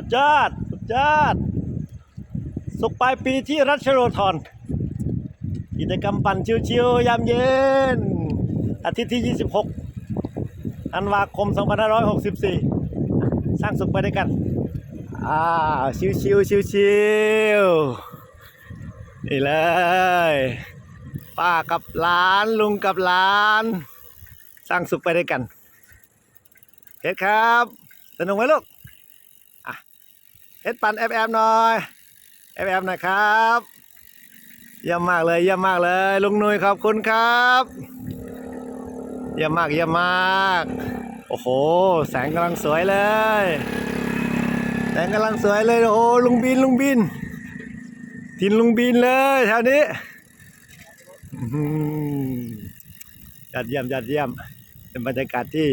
สุดยอด สุดยอด สุกปลายปีที่รัชโรธรกิจกรรมปั่นชิวๆยามเย็น อาทิตย์ที่ 26ธันวาคม 2564 สร้างสุขไปด้วยกัน อ่า ชิวๆชิวๆนี่เลย ป้ากับหลานลุงกับหลาน สร้างสุขไปด้วยกันเฮ็ดครับ สนุกไหมลูก เฮ็ดปันแอบแอบหน่อยแอบแอบน่อยครับเยี่ยมมากเลยเยี่ยมมากเลย ลุงนุยขอบคุณครับเยี่ยมมากเยี่ยมมาก โอ้โห แสงกำลังสวยเลย แสงกำลังสวยเลยโอ้โหลุงบินลุงบินทินลุงบินเลยแถวนี้หือยอดเยี่ยมยอดเยี่ยมเป็นบรรยากาศที่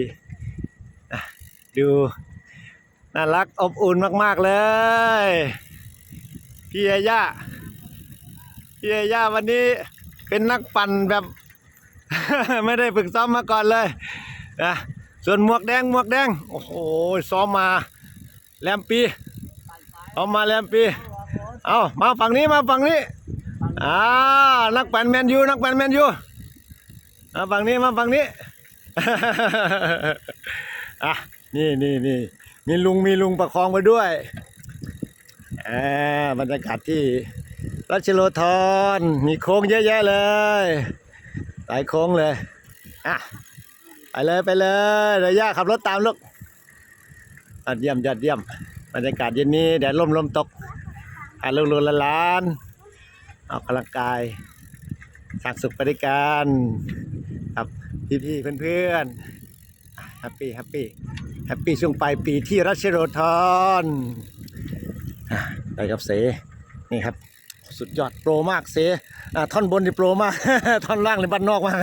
ดู น่ารักอบอุ่นมากๆเลย พี่เอย่าพี่เอย่าวันนี้เป็นนักปั่นแบบ ไม่ได้ฝึกซ้อมมาก่อนเลยนะส่วนหมวกแดงหมวกแดง โอ้โหซ้อมมาแลมปีซ้อมมาแลมปี เอามาฝั่งนี้มาฝั่งนี้อ่านักปั่นแมนยูนักปั่นแมนยูมาฝั่งนี้มาฝั่งนี้อะนี่นี่นี่ มีลุงมีลุงประคองไปด้วยอ่าบรรยากาศที่รัชโลธรมีโค้งเยอะแยะเลยหลายโค้งเลยอะไปเลยไปเลยเดี๋ยวย่าขับรถตามลูกยอดเยี่ยมยอดเยี่ยมบรรยากาศเย็นนี้แดดร่มลมตกอาลูกลูกหลานๆออกกำลังกายสร้างสุขไปด้วยกันครับพี่ๆเพื่อนๆแฮปปี้แฮปปี้ แฮปปี้ช่วงปลายปีที่รัชโรธรอะไปกับเสนี่ครับ สุดยอดโปรมากเสอ่ท่อนบนนี่โปรมาก ท่อนล่างในบ้านนอกมาก